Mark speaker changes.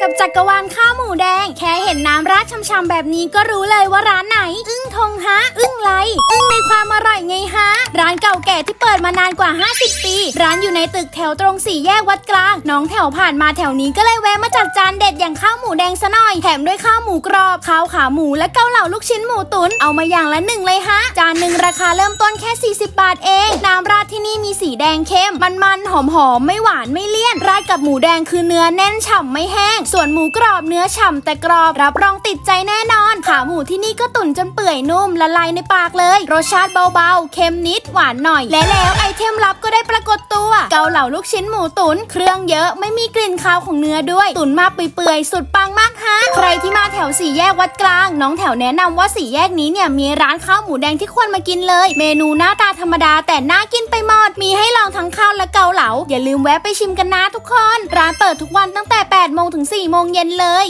Speaker 1: กับจักรวาลข้าวหมูแดง แค่เห็นน้ำราดช่ำๆแบบนี้ก็รู้เลยว่าร้านไหน อึ้งทง ก่ที่เปิดมานานกว่า 50 ปี ร้านอยู่ในตึกแถวตรงสี่แยกวัดกลาง น้องแถวผ่านมาแถวนี้ก็เลยแวะมาจัดจานเด็ดอย่างข้าวหมูแดงซะหน่อย แถมด้วยข้าวหมูกรอบข้าวขาหมูและเกาเหลาลูกชิ้นหมูตุ๋นเอามาอย่างละหนึ่งเลยฮะ จานหนึ่งราคาเริ่มต้นแค่ 40 บาทเอง น้ำราดที่นี่มีสีแดงเข้ม มันๆ หอมๆ ไม่หวานไม่เลี่ยน ราดกับหมูแดงคือเนื้อแน่นฉ่ำไม่แห้ง ส่วนหมูกรอบเนื้อฉ่ำแต่กรอบรับรองติดใจแน่นอน ขาหมูที่นี่ก็ตุ๋นจนเปื่อยนุ่มละลายในปากเลย รสชาติเบาๆ เค็มนิดหวานหน่อยและแล้วไอเทมลับก็ได้ปรากฏตัว เกาเหลาลูกชิ้นหมูตุ๋นเครื่องเยอะไม่มีกลิ่นคาวของเนื้อด้วย ตุ๋นมาเปื่อยๆสุดปังมากฮะใครที่มาแถวสี่แยกวัดกลาง น้องแถวแนะนำว่าสี่แยกนี้เนี่ยมีร้านข้าวหมูแดงที่ควรมากินเลย เมนูหน้าตาธรรมดาแต่น่ากินไปหมดมีให้ลองทั้งข้าวและเกาเหลาอย่าลืมแวะไปชิมกันนะทุกคน ร้านเปิดทุกวันตั้งแต่8โมงถึง4โมงเย็นเลย